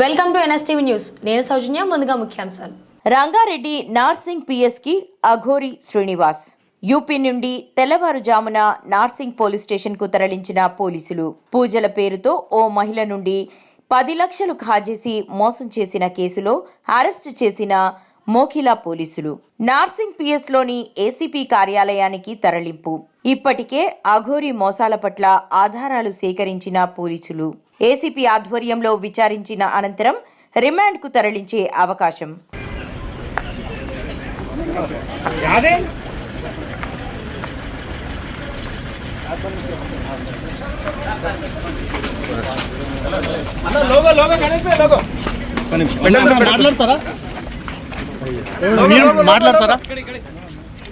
Welcome to NSTV news. నేను సౌజన్య ముందుగా ముఖ్యాంశాలు. రంగారెడ్డి నార్సింగ్ పిఎస్కి అఘోరి శ్రీనివాస్. యూపీ నుండి తెల్లవారుజామున నార్సింగ్ పోలీస్ స్టేషన్కు తరలించిన పోలీసులు. పూజల పేరుతో ఓ మహిళ నుండి పది లక్షలు ఖాజేసి మోసం చేసిన కేసులో అరెస్టు చేసిన మోఖిలా పోలీసులు. నార్సింగ్ పిఎస్లోని ఏసీపీ కార్యాలయానికి తరలింపు. ఇప్పటికే అఘోరి మోసాల పట్ల ఆధారాలు సేకరించిన పోలీసులు. ఏసీపీ ఆధ్వర్యంలో విచారించిన అనంతరం రిమాండ్కు తరలించే అవకాశం మాట్లాడతారా మాట్లాడతారా